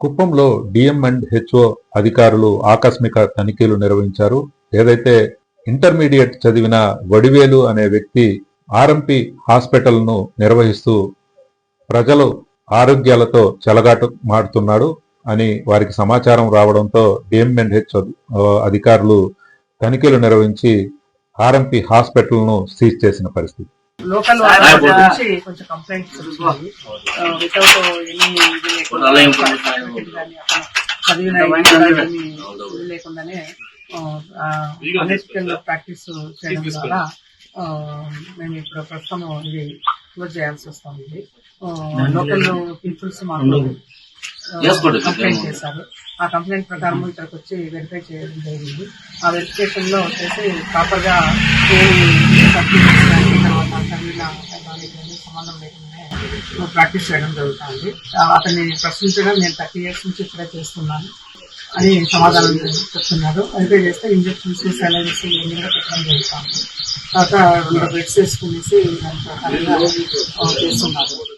కుప్పంలో DM and HO అధికారులు ఆకస్మిక తనిఖీలు నిర్వహించారు. ఏదైతే ఇంటర్మీడియట్ చదివిన వడివేలు అనే వ్యక్తి ఆర్ఎంపి హాస్పిటల్ను నిర్వహిస్తూ ప్రజలు ఆరోగ్యాలతో చెలగాటు మాడుతున్నాడు అని వారికి సమాచారం రావడంతో డిఎం అండ్ హెచ్ అధికారులు తనిఖీలు నిర్వహించి ఆర్ఎంపి హాస్పిటల్ను సీజ్ చేసిన పరిస్థితి. లోకల్ నుంచి కొంచెం కంప్లైంట్స్ వచ్చింది వితౌట్ ఎనీ ఇది లేకుండా చదివిన ఇది లేకుండానే ప్రాక్టీస్ చేయడం ద్వారా ఆ, మేము ఇప్పుడు ప్రస్తుతం ఇది క్లోజ్ చేయాల్సి వస్తుంది. లోకల్ పీపుల్స్ మాకు కంప్లైంట్ చేశారు. ఆ కంప్లైంట్ ప్రకారం ఇక్కడికి వచ్చి వెరిఫై చేయడం జరిగింది. ఆ వెరిఫికేషన్లో వచ్చేసి ప్రాపర్గా దానికి సంబంధం లేకుండా ప్రాక్టీస్ చేయడం జరుగుతుంది. అతన్ని ప్రశ్నించడం నేను థర్టీ ఇయర్స్ నుంచి ఇక్కడే చేస్తున్నాను అని సమాధానం చెప్తున్నారు. అయితే చేస్తే ఇంజక్షన్స్ సెలైన్స్ ఇవన్నీ పెట్టడం జరుగుతుంది. తర్వాత రెండు బెడ్స్ వేసుకునేసి దాని చేస్తున్నారు.